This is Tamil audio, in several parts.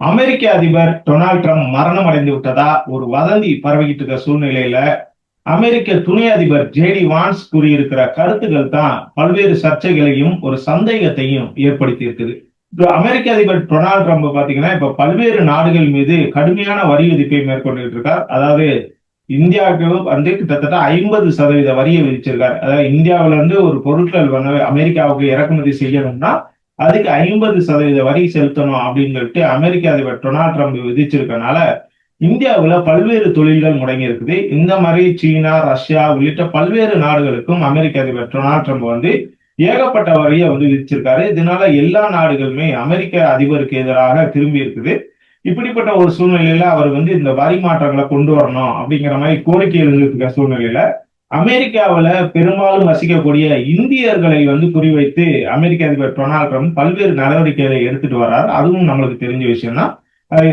அமெரிக்க அதிபர் டொனால்ட் ட்ரம்ப் மரணம் அடைந்து விட்டதா? ஒரு வதந்தி பரவிக்கிட்டு இருக்க சூழ்நிலையில அமெரிக்க துணை அதிபர் ஜேடி வான்ஸ் கூறியிருக்கிற கருத்துக்கள் தான் பல்வேறு சர்ச்சைகளையும் ஒரு சந்தேகத்தையும் ஏற்படுத்தி இருக்குது. இப்போ அமெரிக்க அதிபர் டொனால்ட் ட்ரம்ப் பாத்தீங்கன்னா இப்ப பல்வேறு நாடுகள் மீது கடுமையான வரி விதிப்பை மேற்கொண்டு இருக்கார். அதாவது இந்தியாவுக்கு வந்து கிட்டத்தட்ட ஐம்பது சதவீத வரியை விதிச்சிருக்காரு. அதாவது இந்தியாவில இருந்து ஒரு பொருட்கள் வந்து அமெரிக்காவுக்கு இறக்குமதி செய்யணும்னா அதுக்கு ஐம்பது சதவீத வரி செலுத்தணும் அப்படின்னு சொல்லிட்டு அமெரிக்க அதிபர் டொனால்ட் ட்ரம்ப் விதிச்சிருக்கனால இந்தியாவில் பல்வேறு தொழில்கள் முடங்கி இருக்குது. இந்த மாதிரி சீனா ரஷ்யா உள்ளிட்ட பல்வேறு நாடுகளுக்கும் அமெரிக்க அதிபர் டொனால்ட் ட்ரம்ப் வந்து ஏகப்பட்ட வரியை வந்து விதிச்சிருக்காரு. இதனால எல்லா நாடுகளுமே அமெரிக்க அதிபருக்கு எதிராக திரும்பி இருக்குது. இப்படிப்பட்ட ஒரு சூழ்நிலையில அவர் வந்து இந்த வரி மாற்றங்களை கொண்டு வரணும் அப்படிங்கிற மாதிரி கோரிக்கை எழுந்திருக்கிற சூழ்நிலையில அமெரிக்காவில் பெரும்பாலும் வசிக்கக்கூடிய இந்தியர்களை வந்து குறிவைத்து அமெரிக்க அதிபர் டொனால்ட் ட்ரம்ப் பல்வேறு நடவடிக்கைகளை எடுத்துட்டு வர்றாரு. அதுவும் நம்மளுக்கு தெரிஞ்ச விஷயம் தான்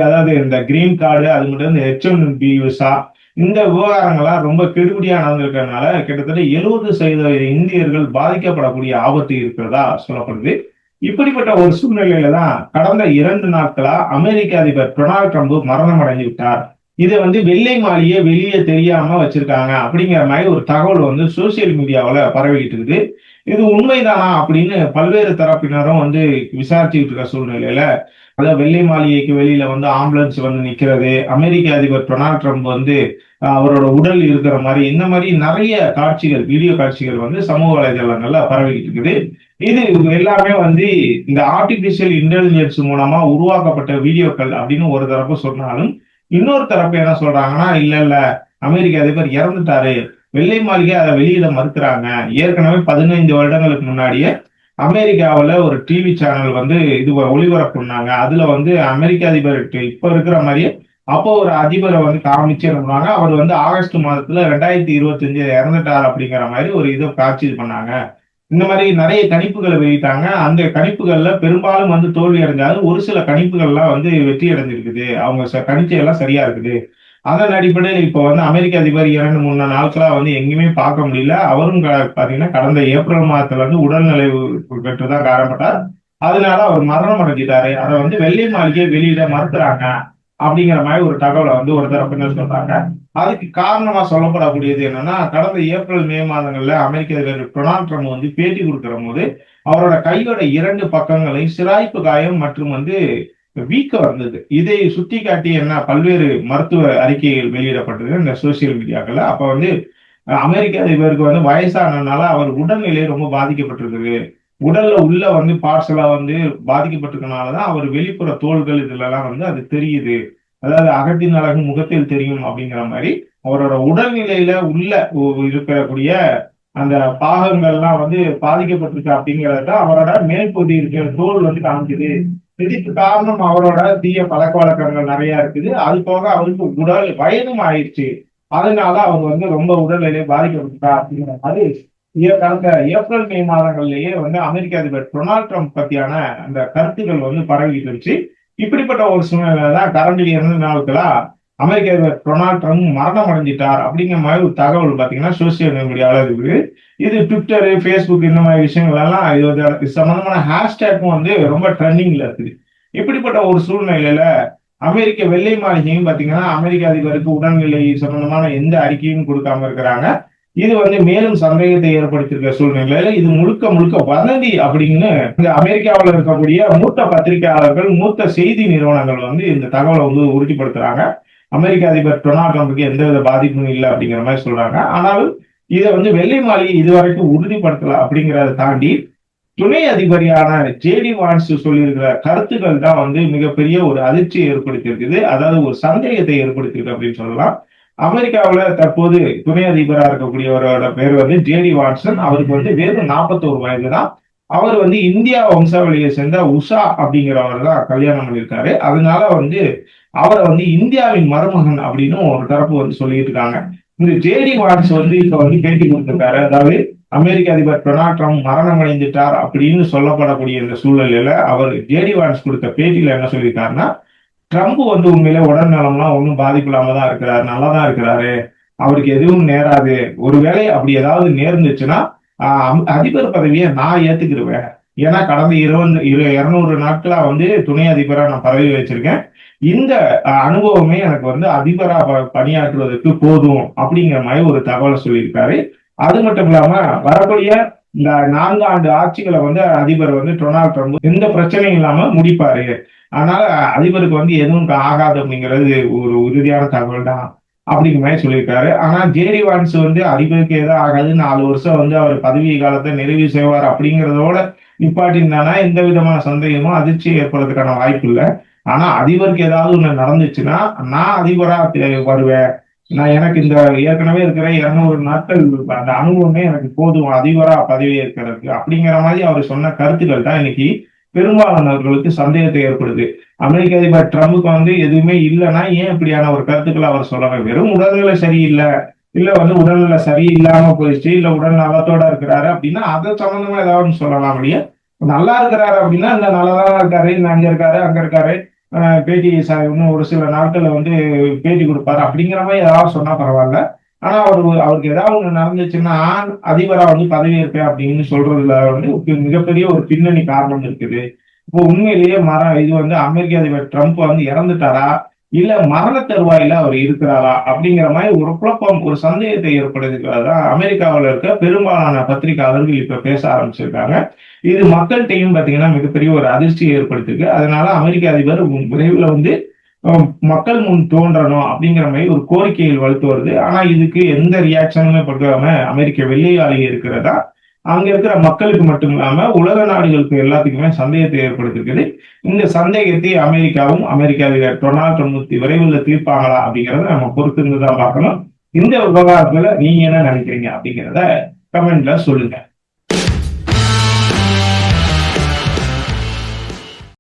அதாவது இந்த கிரீன் கார்டு அது மட்டும் இந்த ஹெச் ஒன் பி விசா இந்த விவகாரங்கள்லாம் ரொம்ப கெடுபடியா நடந்திருக்கிறதுனால கிட்டத்தட்ட எழுபது சதவீத இந்தியர்கள் பாதிக்கப்படக்கூடிய ஆபத்து இருக்கிறதா சொல்லப்படுது. இப்படிப்பட்ட ஒரு சூழ்நிலையில தான் கடந்த இரண்டு நாட்களா அமெரிக்க அதிபர் டொனால்ட் ட்ரம்ப் மரணம் அடைஞ்சு விட்டார். இதை வந்து வெள்ளை மாளிகை வெளியே தெரியாம வச்சிருக்காங்க அப்படிங்கிற மாதிரி ஒரு தகவல் வந்து சோசியல் மீடியாவில் பரவிக்கிட்டு இருக்குது. இது உண்மைதானா அப்படின்னு பல்வேறு தரப்பினரும் வந்து விசாரிச்சுக்கிட்டு இருக்க சூழ்நிலையில அதாவது வெள்ளை மாளிகைக்கு வெளியில வந்து ஆம்புலன்ஸ் வந்து நிக்கிறது அமெரிக்க அதிபர் டொனால்ட் ட்ரம்ப் வந்து அவரோட உடல் இருக்கிற மாதிரி இந்த மாதிரி நிறைய காட்சிகள் வீடியோ காட்சிகள் வந்து சமூக வலைதளங்கள்ல பரவிக்கிட்டு இருக்குது. இது எல்லாமே வந்து இந்த ஆர்டிபிஷியல் இன்டெலிஜென்ஸ் மூலமா உருவாக்கப்பட்ட வீடியோக்கள் அப்படின்னு ஒரு தரப்பு சொன்னாலும் இன்னொரு தரப்பு என்ன சொல்றாங்கன்னா இல்ல இல்ல அமெரிக்க அதிபர் இறந்துட்டாரு. வெள்ளை மாளிகை அதை வெளியிட மறுக்கிறாங்க. ஏற்கனவே பதினைந்து வருடங்களுக்கு முன்னாடியே அமெரிக்காவில் ஒரு டிவி சேனல் வந்து இது ஒளிபரப்பு பண்ணாங்க அதுல வந்து அமெரிக்க அதிபர் இப்ப இருக்கிற மாதிரியே அப்போ ஒரு அதிபரை வந்து காமிச்சு இருந்தாங்க அவர் வந்து ஆகஸ்ட் மாதத்துல ரெண்டாயிரத்தி இருபத்தஞ்சு இறந்துட்டார் அப்படிங்கிற மாதிரி ஒரு இதை காட்சி பண்ணாங்க. இந்த மாதிரி நிறைய கணிப்புகளை வெளியிட்டாங்க. அந்த கணிப்புகள்ல பெரும்பாலும் வந்து தோல்வி அடைஞ்சாலும் ஒரு சில கணிப்புகள்லாம் வந்து வெற்றி அடைஞ்சிருக்குது. அவங்க கணிச்சையெல்லாம் சரியா இருக்குது. அதன் அடிப்படையில் இப்போ வந்து அமெரிக்க அதிபர் இரண்டு மூணு நாட்களா வந்து எங்கேயுமே பார்க்க முடியல. அவரும் பாத்தீங்கன்னா கடந்த ஏப்ரல் மாதத்துல வந்து உடல்நிலை பெற்றுதான் காரணப்பட்டார். அதனால அவர் மரணம் அடைஞ்சிட்டாரு. அதை வந்து வெள்ளை மாளிகை வெளியிட மறுக்கிறாங்க. அப்படிங்கிற மாதிரி ஒரு தகவலை வந்து ஒரு தரப்பினர் சொல்றாங்க. அதுக்கு காரணமா சொல்லப்படக்கூடியது என்னன்னா கடந்த ஏப்ரல் மே மாதங்கள்ல அமெரிக்க அதிபர் டொனால்ட் ட்ரம்ப் வந்து பேட்டி கொடுக்கிற போது அவரோட கையோட இரண்டு பக்கங்களையும் சிராய்ப்பு காயம் மற்றும் வந்து வீக்க வந்தது. இதை சுட்டி காட்டி என்ன பல்வேறு மருத்துவ அறிக்கைகள் வெளியிடப்பட்டது இந்த சோசியல் மீடியாக்கள்ல. அப்ப வந்து அமெரிக்க அதிபருக்கு வந்து வயசானதுனால அவர் உடல்நிலை ரொம்ப பாதிக்கப்பட்டிருக்குது. உடல்ல உள்ள வந்து பார்சலா வந்து பாதிக்கப்பட்டிருக்கனாலதான் அவர் வெளிப்புற தோள்கள் இதுல எல்லாம் வந்து அது தெரியுது. அதாவது அகத்தின் அழகு முகத்தில் தெரியும் அப்படிங்கிற மாதிரி அவரோட உடல்நிலையில உள்ள இருக்கக்கூடிய அந்த பாகங்கள்லாம் வந்து பாதிக்கப்பட்டிருக்கு அப்படிங்கறத அவரோட மேற்பகுதி இருக்கிற தோல் வந்து காமிக்குது. இதுக்கு காரணம் அவரோட தீய பழக்க வழக்கங்கள் நிறைய இருக்குது. அது போக அவருக்கு உடல் வயதும் ஆயிடுச்சு. அதனால அவங்க வந்து ரொம்ப உடல்நிலை பாதிக்கப்பட்டா அப்படிங்கிற மாதிரி கடந்த ஏப்ரல் மே மாதங்கள்லயே வந்து அமெரிக்க அதிபர் டொனால்ட் ட்ரம்ப் பத்தியான அந்த கருத்துக்கள் வந்து பரவிட்டு இருந்துச்சு. இப்படிப்பட்ட ஒரு சூழ்நிலை தான் கரண்ட் இரண்டு நாட்களா அமெரிக்க அதிபர் டொனால்ட் ட்ரம்ப் மரணம் அடைஞ்சிட்டார் அப்படிங்கிற மாதிரி ஒரு தகவல் பாத்தீங்கன்னா சோசியல் மீடியாவில் இருக்குது. இது ட்விட்டரு ஃபேஸ்புக் இந்த மாதிரி விஷயங்கள் எல்லாம் இது சம்பந்தமான ஹேஷ்டேக்கும் வந்து ரொம்ப ட்ரெண்டிங்ல இருக்குது. இப்படிப்பட்ட ஒரு சூழ்நிலையில அமெரிக்க வெள்ளை மாளிகையும் பாத்தீங்கன்னா அமெரிக்க அதிபருக்கு உடல்நிலை சம்பந்தமான எந்த அறிக்கையும் கொடுக்காம இருக்கிறாங்க. இது வந்து மேலும் சந்தேகத்தை ஏற்படுத்தியிருக்க சூழ்நிலையில இது முழுக்க முழுக்க வதந்தி அப்படின்னு இந்த அமெரிக்காவில் இருக்கக்கூடிய மூத்த பத்திரிகையாளர்கள் மூத்த செய்தி நிறுவனங்கள் வந்து இந்த தகவலை வந்து உறுதிப்படுத்துறாங்க. அமெரிக்க அதிபர் டொனால்ட் ட்ரம்புக்கு எந்தவித பாதிப்பும் இல்லை அப்படிங்கிற மாதிரி சொல்றாங்க. ஆனாலும் இதை வந்து வெள்ளை மாளிகை இதுவரைக்கும் உறுதிப்படுத்தல அப்படிங்கிறத தாண்டி துணை அதிபரியான ஜேடி வான்ஸ் சொல்லியிருக்கிற கருத்துக்கள் தான் வந்து மிகப்பெரிய ஒரு அதிர்ச்சியை ஏற்படுத்தியிருக்குது. அதாவது ஒரு சந்தேகத்தை ஏற்படுத்தியிருக்கு அப்படின்னு சொல்லலாம். அமெரிக்காவில் தற்போது துணை அதிபராக இருக்கக்கூடியவரோட பேர் வந்து ஜேடி வாட்சன் அவருக்கு வந்து வெறும் நாற்பத்தோரு வயது தான். அவர் வந்து இந்தியா வம்சாவளியை சேர்ந்த உஷா அப்படிங்கிறவர் தான் கல்யாணம் பண்ணியிருக்காரு. அதனால வந்து அவரை வந்து இந்தியாவின் மருமகன் அப்படின்னு ஒரு தரப்பு வந்து சொல்லிட்டு இருக்காங்க. இந்த ஜேடி வாட்ஸ் வந்து இப்ப வந்து பேட்டி கொடுத்திருக்காரு. அதாவது அமெரிக்க அதிபர் டொனால்ட் ட்ரம்ப் மரணம் அடைந்துட்டார் அப்படின்னு சொல்லப்படக்கூடிய இந்த சூழ்நிலையில அவர் ஜேடி வாட்ஸ் கொடுத்த பேட்டியில என்ன சொல்லியிருக்காருன்னா ட்ரம்ப் வந்து உண்மையில உடல் நலம்லாம் ஒன்றும் பாதிப்பில்லாம தான் இருக்கிறாரு நல்லா தான் இருக்கிறாரு. அவருக்கு எதுவும் நேராது. ஒருவேளை அப்படி ஏதாவது நேர்ந்துச்சுன்னா அதிபர் பதவியை நான் ஏத்துக்கிடுவேன் ஏன்னா கடந்த இருபது இரு இருநூறு நாட்களா வந்து துணை அதிபரா நான் பதவி வச்சிருக்கேன். இந்த அனுபவமே எனக்கு வந்து அதிபரா ப- பணியாற்றுவதற்கு போதும் அப்படிங்கிற மாதிரி ஒரு தகவலை சொல்லியிருக்காரு. அது மட்டும் இல்லாம வரக்கூடிய இந்த நான்கு ஆண்டு ஆட்சிகளை வந்து அதிபர் வந்து டொனால்ட் ட்ரம்ப் எந்த பிரச்சனையும் இல்லாம முடிப்பாரு. அதனால அதிபருக்கு வந்து எதுவும் ஆகாது அப்படிங்கிறது ஒரு உறுதியான தகவல் தான் அப்படிங்கிற மாதிரி சொல்லியிருக்காரு. ஆனா ஜேரி வான்ஸ் வந்து அதிபருக்கு எதுவும் ஆகாது நாலு வருஷம் வந்து அவர் பதவி காலத்தை நிறைவு செய்வார் அப்படிங்கிறதோட நிப்பாட்டினானா எந்த விதமான சந்தேகமும் அதிர்ச்சி ஏற்படுறதுக்கான வாய்ப்பு இல்லை. ஆனா அதிபருக்கு ஏதாவது ஒண்ணு நடந்துச்சுன்னா நான் அதிபரா வருவேன். நான் எனக்கு இந்த ஏற்கனவே இருக்கிற இருநூறு நாட்கள் அந்த அனுபவமே எனக்கு போதும் அதிபரா பதவி ஏற்கிறதுக்கு. அப்படிங்கிற மாதிரி அவர் சொன்ன கருத்துக்கள் தான் இன்னைக்கு பெரும்பாலானவர்களுக்கு சந்தேகத்தை ஏற்படுது. அமெரிக்க அதிபர் ட்ரம்புக்கு வந்து எதுவுமே இல்லைன்னா ஏன் இப்படியான ஒரு கருத்துக்களை அவர் சொல்றாங்க வெறும் உடல்நிலை சரியில்லை. இல்ல வந்து உடல்நிலை சரியில்லாம போயிடுச்சு இல்ல உடல் நலத்தோட இருக்கிறாரு அப்படின்னா அதை சம்பந்தமா ஏதாவது சொல்லலாம் அப்படியே நல்லா இருக்கிறாரு அப்படின்னா இந்த நல்லதான் இருக்காரு இந்த அங்க இருக்காரு அங்க இருக்காரு. பேட்டி ச- இன்னும் ஒரு சில நாட்கள்ல வந்து பேட்டி கொடுப்பாரு. அப்படிங்கிற மாதிரி ஏதாவது சொன்னா பரவாயில்ல. ஆனா அவர் அவருக்கு ஏதாவது ஒன்று நடந்துச்சுன்னா அதிபரா வந்து பதவியேற்பேன் அப்படின்னு சொல்றதுல வந்து மிகப்பெரிய ஒரு பின்னணி காரணம் இருக்குது. இப்போ உண்மையிலேயே மரம் இது வந்து அமெரிக்க அதிபர் ட்ரம்ப் வந்து இறந்துட்டாரா? இல்ல மரண தருவாயில அவர் இருக்கிறாரா அப்படிங்கிற மாதிரி ஒரு குழப்பம் ஒரு சந்தேகத்தை ஏற்படுத்துகிறதா. அமெரிக்காவில் இருக்க பெரும்பாலான பத்திரிகையாளர்கள் இப்ப பேச ஆரம்பிச்சிருக்காங்க. இது மக்கள்கிட்டையும் பாத்தீங்கன்னா மிகப்பெரிய ஒரு அதிர்ச்சியை ஏற்படுத்திருக்கு. அதனால அமெரிக்க அதிபர் விரைவில் வந்து மக்கள் முன் தோன்றணும் அப்படிங்கிற மாதிரி ஒரு கோரிக்கையில் வலுத்து வருது. ஆனா இதுக்கு எந்த ரியாக்ஷனுமே கொடுக்காம அமெரிக்க வெள்ளையாளி இருக்கிறதா? அங்க இருக்கிற மக்களுக்கு மட்டும் இல்லாம உலக நாடுகளுக்கு எல்லாத்துக்குமே சந்தேகத்தை ஏற்படுத்திருக்குது. இந்த சந்தேகத்தை அமெரிக்காவும் அமெரிக்க அதிபர் டொனால்ட் தொண்ணூத்தி விரைவில் தீர்ப்பாங்களா அப்படிங்கறத நம்ம பொறுத்திருந்து தான் பார்க்கணும். இந்த விவகாரத்துல நீங்க என்ன நினைக்கிறீங்க அப்படிங்கிறத கமெண்ட்ல சொல்லுங்க.